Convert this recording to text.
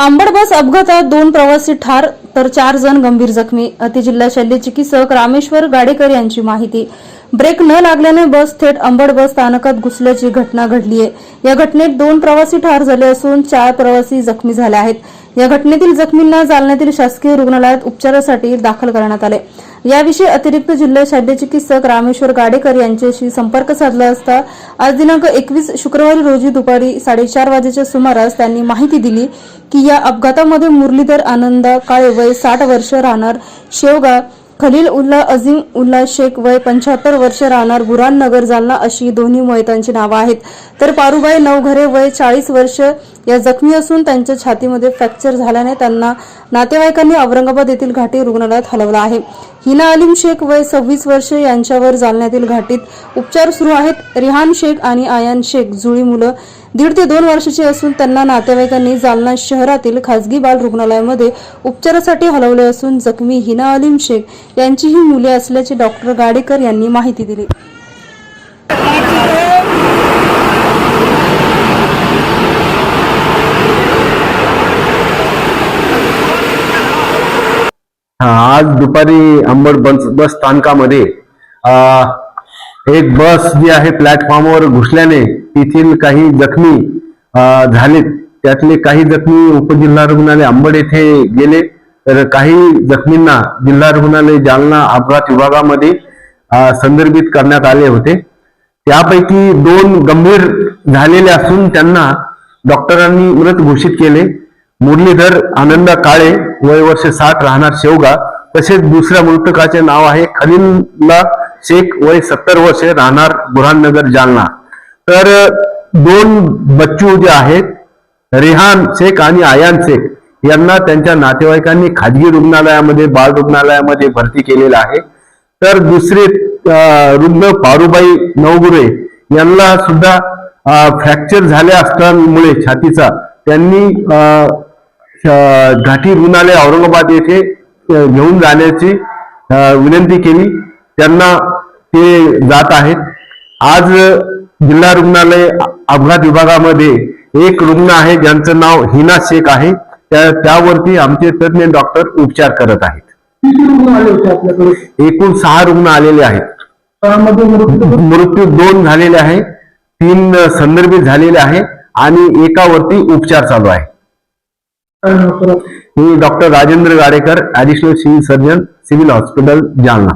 अंबड बस अपघातात दोन प्रवासी ठार तर चार जण गंभीर जखमी. अतिजिल्हा शल्य चिकित्सक रामेश्वर गाडेकर यांची माहिती. ब्रेक न लागल्याने बस थेट अंबड बस स्थानकात घुसल्याची घटना घडली आहे या घटनेत दोन प्रवासी ठार झाले असून चार प्रवासी जखमी झाले आहेत. या घटनेतील जखमींना जालन्यातील शासकीय रुग्णालयात उपचारासाठी दाखल करण्यात आले. याविषयी अतिरिक्त जिल्हा शल्य चिकित्सक रामेश्वर गाडेकर यांच्याशी संपर्क साधला असता आज दिनांक एकवीस शुक्रवारी रोजी दुपारी साडेचार वाजेच्या सुमारास त्यांनी माहिती दिली की या अपघातामध्ये मुरलीधर आनंदा काळे वय साठ वर्ष राहणार शेवगा खलील उल्ला अझीम उल्ला शेख वय पंच्याहत्तर वर्ष राहणार बुराननगर जालना अशी दोन्ही मयतांची नावं आहेत. तर पारुबाई नवघरे वय चाळीस वर्ष या जखमी असून त्यांच्या छातीमध्ये फ्रॅक्चर झाल्याने त्यांना नातेवाईकांनी औरंगाबाद येथील घाटी रुग्णालयात हलवलं आहे. हिना अलीम शेख वय सव्वीस वर्षे यांच्यावर जालन्यातील घाटीत उपचार सुरू आहेत. रिहान शेख आणि आयान शेख जुळी मुलं दीड ते दोन वर्षाची असून त्यांना नातेवाईकांनी जालना शहरातील खासगी बाल रुग्णालयामध्ये उपचारासाठी हलवले असून जखमी हिना अलीम शेख यांचीही मुले असल्याचे डॉक्टर गाडेकर यांनी माहिती दिली. आज दुपारी अंबड बस बस स्थानकामध्ये एक बस जी आहे प्लॅटफॉर्मवर घुसल्याने तेथील काही जखमी झालेत. त्यातले काही जखमी उपजिल्हा रुग्णालय अंबड येथे गेले. तर काही जखमींना जिल्हा रुग्णालय जालना अपघात विभागामध्ये संदर्भित करण्यात आले होते. त्यापैकी दोन गंभीर झालेले असून त्यांना डॉक्टरांनी मृत घोषित केले. मुरलीधर आनंद काळे वय वर्ष साठ राहणार शेवगा तसेच दुसऱ्या मृतकाचे नाव आहे खलीलला शेख वय सत्तर वर्ष राहणार बुरहाननगर जालना. तर दोन बच्चू जे आहेत रेहान शेख आणि आयान शेख यांना त्यांच्या नातेवाईकांनी खाजगी रुग्णालयामध्ये बाल रुग्णालयामध्ये भरती केलेलं आहे. तर दुसरे रुग्ण पारुबाई नवगुरे यांना सुद्धा फ्रॅक्चर झाल्या असल्यामुळे छातीचा त्यांनी घाटी रुग्णालय औरंगाबाद येथे घेऊन जाण्याची विनंती केली. त्यांना ते जात आहेत. आज जिल्हा रुग्णालय अपघात विभागामध्ये एक रुग्ण आहे ज्यांचं नाव हिना शेख आहे. त्या त्यावरती आमचे तज्ज्ञ डॉक्टर उपचार करत आहेत. किती रुग्ण आले होते आपल्याकडे? एकूण सहा रुग्ण आलेले आहेत. त्यामध्ये मृत्यू दोन झालेले आहे तीन संदर्भित झालेले आहे आणि एकावरती उपचार चालू आहे? मी doctor Rajendra Gadekar additional civil surgeon civil hospital Jalna.